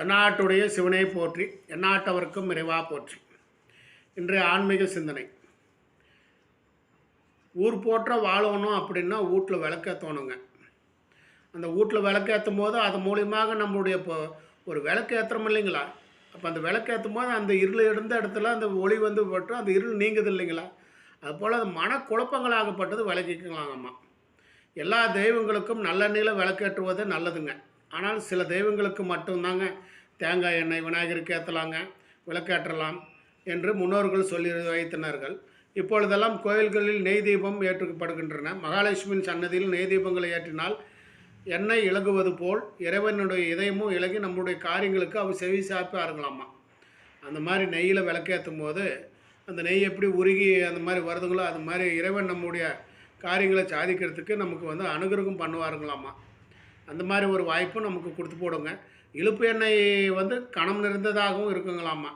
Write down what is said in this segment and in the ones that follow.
தென்னாட்டுடைய சிவனை போற்றி எந்நாட்டவர்க்கும் நிறைவா போற்றி. இன்றைய ஆன்மீக சிந்தனை. ஊர் போற்ற வாழணும் அப்படின்னா வீட்டில் விளக்கேற்றணுங்க அந்த வீட்டில் விளக்கேற்றும் போது அது மூலியமாக நம்மளுடைய இப்போ ஒரு விளக்கு ஏற்றுறோம் இல்லைங்களா? அப்போ அந்த விளக்கேற்றும் போது அந்த இருள் இருந்த இடத்துல அந்த ஒளி வந்து பட்டு அந்த இருள் நீங்குது இல்லைங்களா? அதுபோல் அது மனக்குழப்பங்களாகப்பட்டது விளக்கிக்கலாங்கம்மா. எல்லா தெய்வங்களுக்கும் நல்லெண்ணெயில் விளக்கேற்றுவது நல்லதுங்க. ஆனால் சில தெய்வங்களுக்கு மட்டும்தாங்க தேங்காய் எண்ணெய் விநாயகருக்கு ஏற்றலாங்க விளக்கேற்றலாம் என்று முன்னோர்கள் சொல்லி வைத்தனர்கள். இப்பொழுதெல்லாம் கோயில்களில் நெய் தீபம் ஏற்றப்படுகின்றன மகாலட்சுமியின் சன்னதியில் நெய் தீபங்களை ஏற்றினால் எண்ணெய் இலகுவது போல் இறைவனுடைய இதயமும் இலகி நம்முடைய காரியங்களுக்கு அவர் செவி சாப்பாருங்களாமா அந்த மாதிரி நெய்யில் விளக்கேற்றும் போது அந்த நெய் எப்படி உருகி அந்த மாதிரி வருதுங்களோ அது மாதிரி இறைவன் நம்முடைய காரியங்களை சாதிக்கிறதுக்கு நமக்கு வந்து அனுகிரகம் பண்ணுவாருங்களாமா? அந்த மாதிரி ஒரு வாய்ப்பும் நமக்கு கொடுத்து போடுங்க. இழுப்பு எண்ணெய் வந்து கணம் நிறைந்ததாகவும் இருக்குங்களாமா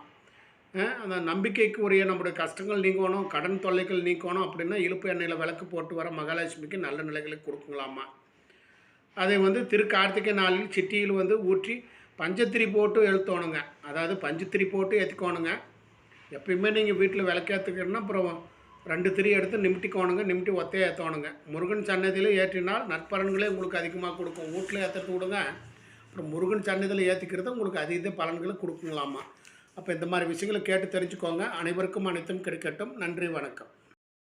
அந்த நம்பிக்கைக்கு உரிய நம்முடைய கஷ்டங்கள் நீங்கணும் கடன் தொல்லைகள் நீக்கணும் அப்படின்னா இழுப்பு எண்ணெயில் விளக்கு போட்டு வர மகாலட்சுமிக்கு நல்ல நிலைகளை கொடுக்குங்களாமா அதை வந்து திரு கார்த்திகை நாளில் சிட்டியில் வந்து ஊற்றி பஞ்சத்திரி போட்டு எழுத்தோணுங்க. அதாவது பஞ்சத்திரி போட்டு ஏற்றிக்கோணுங்க எப்பயுமே நீங்கள் வீட்டில் விளக்கேற்றுக்கணும்னா அப்புறம் ரெண்டு திரி எடுத்து நிமிட்டிக்கோணுங்க நிமிட்டி ஒத்தையை ஏற்றோணுங்க முருகன் சன்னதியில் ஏற்றினால் நற்பலன்களே உங்களுக்கு அதிகமாக கொடுக்கும். வீட்டில் ஏற்றுறது விடுங்க. அப்புறம் முருகன் சன்னதியில் ஏற்றிக்கிறது உங்களுக்கு அதிக பலன்களை கொடுக்குங்களாமா. அப்போ இந்த மாதிரி விஷயங்களை கேட்டு தெரிஞ்சுக்கோங்க. அனைவருக்கும் அனைத்தும் கிடைக்கட்டும். நன்றி வணக்கம்.